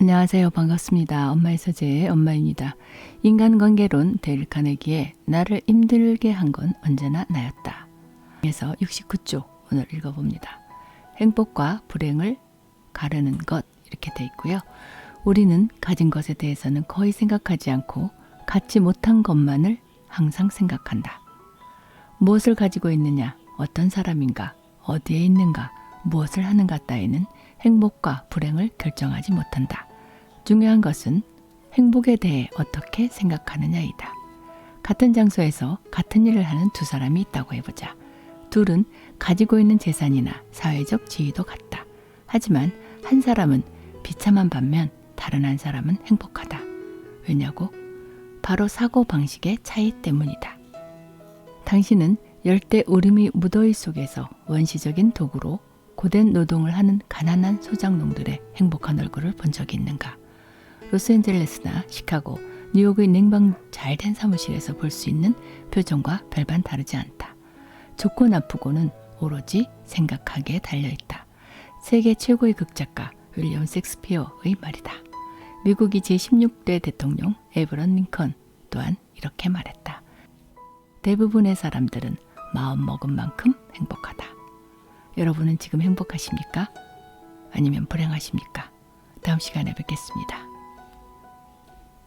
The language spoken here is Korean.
안녕하세요. 반갑습니다. 엄마의 서재의 엄마입니다. 인간관계론 데일 카네기의 나를 힘들게 한 건 언제나 나였다. 에서 69쪽 오늘 읽어봅니다. 행복과 불행을 가르는 것 이렇게 돼 있고요. 우리는 가진 것에 대해서는 거의 생각하지 않고 갖지 못한 것만을 항상 생각한다. 무엇을 가지고 있느냐, 어떤 사람인가, 어디에 있는가, 무엇을 하는가 따위는 행복과 불행을 결정하지 못한다. 중요한 것은 행복에 대해 어떻게 생각하느냐이다. 같은 장소에서 같은 일을 하는 두 사람이 있다고 해보자. 둘은 가지고 있는 재산이나 사회적 지위도 같다. 하지만 한 사람은 비참한 반면 다른 한 사람은 행복하다. 왜냐고? 바로 사고 방식의 차이 때문이다. 당신은 열대 우림이 무더위 속에서 원시적인 도구로 고된 노동을 하는 가난한 소작농들의 행복한 얼굴을 본 적이 있는가? 로스앤젤레스나 시카고, 뉴욕의 냉방 잘 된 사무실에서 볼 수 있는 표정과 별반 다르지 않다. 좋고 나쁘고는 오로지 생각하기에 달려있다. 세계 최고의 극작가 윌리엄 섹스피어의 말이다. 미국이 제16대 대통령 에브런 링컨 또한 이렇게 말했다. 대부분의 사람들은 마음 먹은 만큼 행복하다. 여러분은 지금 행복하십니까? 아니면 불행하십니까? 다음 시간에 뵙겠습니다.